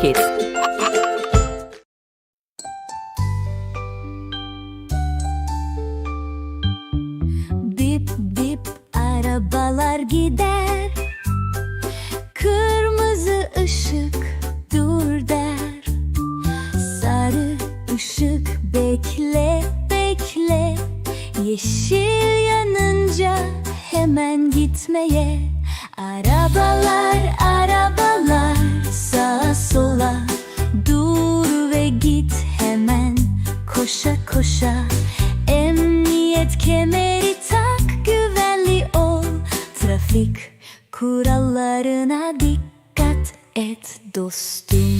Kids. Dip dip arabalar gider. Kırmızı ışık dur der. Sarı ışık bekle bekle. Yeşil yanınca hemen gitmeye Arabalar arabalar sağa sola. Dur ve git hemen koşa koşa. Emniyet kemeri tak güvenli ol. Trafik kurallarına dikkat et dostum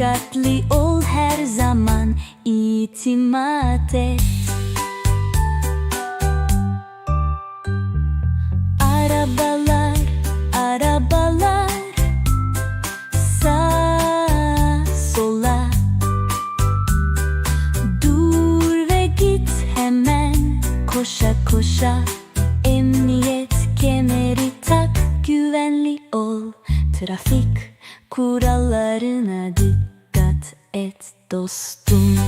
dikkatli ol her zaman itimat et. Arabalar, arabalar Sağa, sola. Dur ve git hemen koşa koşa. Emniyet kemeri tak güvenli ol. Trafik kurallarına dikkat et dostum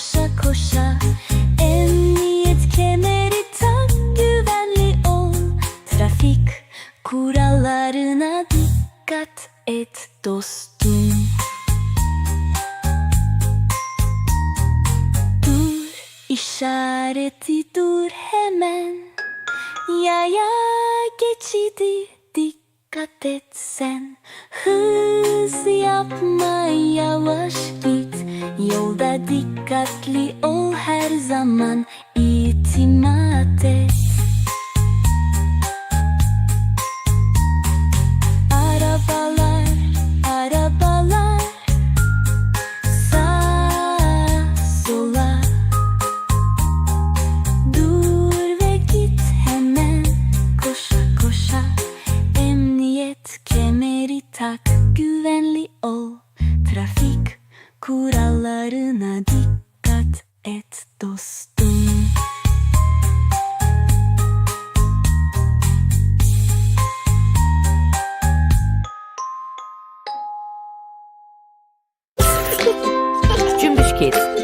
koşa koşa. Emniyet kemeri tak güvenli ol. Trafik kurallarına dikkat et dostum. Dur işareti dur hemen. Yaya geçidi dikkat et sen. Hız yapma yavaş git dikkatli ol her zaman itimat et. Arabalar, arabalar Sağa, sola. Dur ve git hemen Koşa koşa Emniyet kemeri tak kurallarına dikkat et dostum Cümbüş Kids.